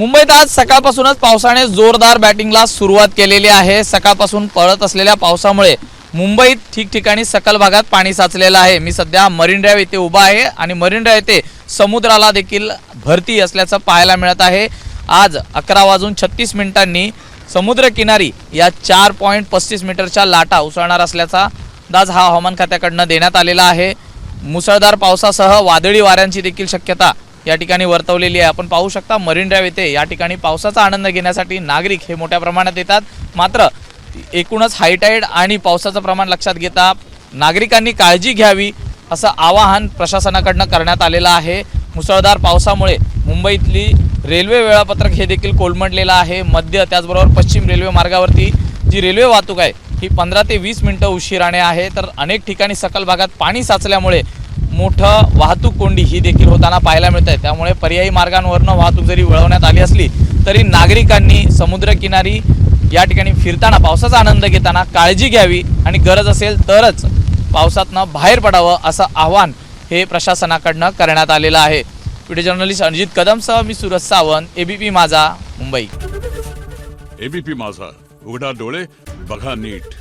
मुंबईत आज सकाळपासूनच पावसाने जोरदार बॅटिंगला सुरुवात केलेली आहे. सकाळपासून पळत असलेल्या पावसामुळे मुंबईत ठिकठिकाणी सकल भागात पाणी साचलेलं आहे. मी सध्या मरीन ड्राईव्ह येथे उभा आहे आणि मरीन ड्राईव्ह येथे समुद्राला देखील भरती असल्याचं पाहायला मिळत आहे. आज अकरा वाजून छत्तीस मिनिटांनी समुद्रकिनारी या चार पॉईंट पस्तीस मीटरच्या लाटा उसळणार असल्याचा अंदाज हा हवामान खात्याकडनं देण्यात आलेला आहे. मुसळधार पावसासह वादळी वाऱ्यांची देखील शक्यता या ठिकाणी वर्तवलेली आहे. आपण पाहू शकता मरीन ड्राईव्ह येथे या ठिकाणी पावसाचा आनंद घेण्यासाठी नागरिक हे मोठ्या प्रमाणात येतात. मात्र एकूणच हायटाईड आणि पावसाचं प्रमाण लक्षात घेता नागरिकांनी काळजी घ्यावी असं आवाहन प्रशासनाकडनं करण्यात आलेलं आहे. मुसळधार पावसामुळे मुंबईतली रेल्वे वेळापत्रक हे देखील कोलमडलेलं आहे. मध्य त्याचबरोबर पश्चिम रेल्वे मार्गावरती जी रेल्वे वाहतूक आहे ही पंधरा ते वीस मिनटं उशिराने आहे. तर अनेक ठिकाणी सकल भागात पाणी साचल्यामुळे मोठं वाहतूक कोंडी ही देखील होताना पाहायला मिळत आहे त्यामुळे पर्यायी मार्गांवरनं वाहतूक जरी वळवण्यात आली असली तरी नागरिकांनी समुद्रकिनारी या ठिकाणी फिरताना पावसाचा आनंद घेताना काळजी घ्यावी आणि गरज असेल तरच पावसातनं बाहेर पडावं असं आव्हान हे प्रशासनाकडनं करण्यात आलेलं आहे. व्हिडिओ जर्नलिस्ट अजित कदमसह मी सुरज सावंत एबीपी माझा मुंबई. एबीपी माझा उघडा डोळे बघा नीट.